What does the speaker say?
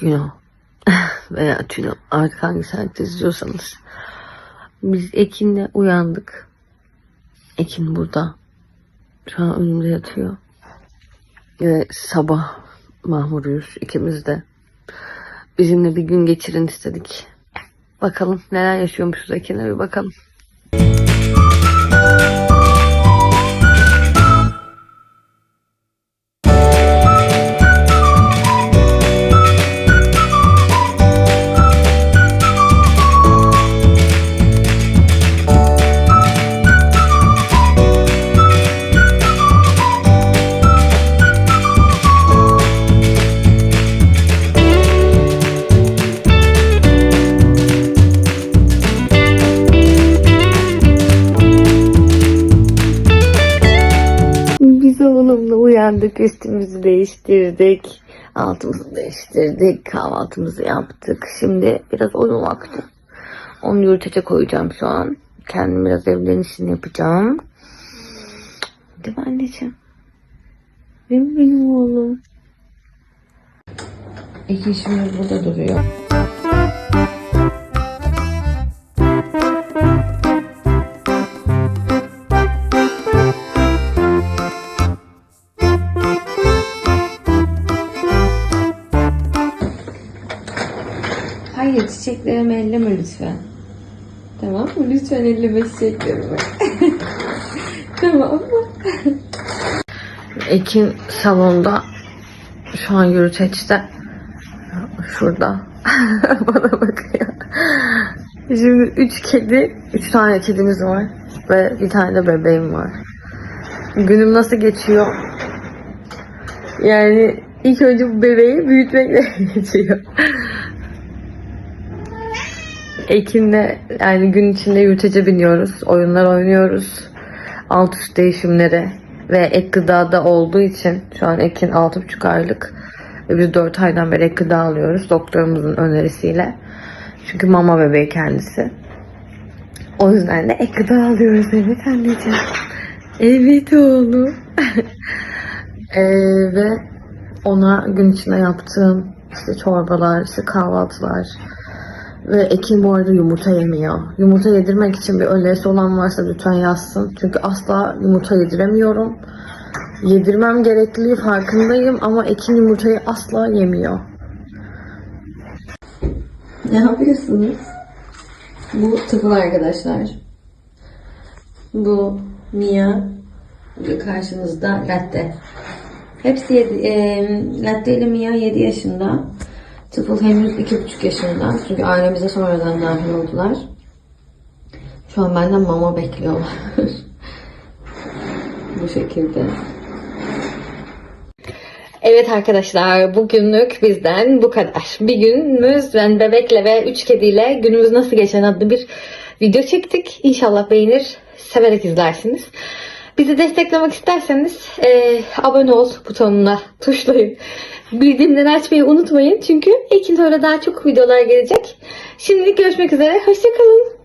Güno veya Tüno artık hangi saatte izliyorsanız. Biz Ekin'le uyandık. Ekin burada. Şu an önümde yatıyor. Ve sabah mahmuruyuz ikimiz de. Bizimle bir gün geçirin istedik. Bakalım neler yaşıyormuşuz Ekin'e bir bakalım. Uyandık, üstümüzü değiştirdik, altımızı değiştirdik, kahvaltımızı yaptık. Şimdi biraz oyun vakti. Onu yürütece koyacağım şu an. Kendim biraz evlerin işini yapacağım. Değil mi anneciğim? Değil mi benim oğlum? İki işimiz burada duruyor. Hayır çiçeklerimi elleme lütfen. Tamam mı? Lütfen elleme çiçeklerimi. tamam mı? Ekin salonda şu an yürüteçte şurada bana bakıyor. Şimdi üç kedi, üç tane kedimiz var ve bir tane de bebeğim var. Günüm nasıl geçiyor? Yani ilk önce bu bebeği büyütmekle geçiyor. Ekin'le yani gün içinde yürütece biniyoruz. Oyunlar oynuyoruz. Alt üst değişimleri ve ek gıdada olduğu için şu an Ekin 6,5 aylık ve biz 4 aydan beri ek gıda alıyoruz doktorumuzun önerisiyle. Çünkü mama bebeği kendisi. O yüzden de ek gıda alıyoruz evet anneciğim. Evet oğlum. Ee, ve ona gün içinde yaptığım işte çorbalar, işte kahvaltılar, ve Ekin bu arada yumurta yemiyor. Yumurta yedirmek için bir önerisi olan varsa lütfen yazsın. Çünkü asla yumurta yediremiyorum. Yedirmem gerekliliği farkındayım ama Ekin yumurtayı asla yemiyor. Ne yapıyorsunuz? Bu tıfıl arkadaşlar. Bu Mia. Karşınızda latte. Hepsi yedi, e, latte ile Mia 7 yaşında. Tıfıl henüz 2,5 yaşında. Çünkü ailemize sonradan dahil oldular. Şu an benden mama bekliyorlar. Bu şekilde. Evet arkadaşlar bugünlük bizden bu kadar. Bir günümüz ben bebekle ve üç kediyle günümüz nasıl geçen adlı bir video çektik. İnşallah beğenir, severek izlersiniz. Bizi desteklemek isterseniz e, abone ol butonuna tuşlayın. Bildirimleri açmayı unutmayın. Çünkü Ekin öyle daha çok videolar gelecek. Şimdilik görüşmek üzere. Hoşçakalın.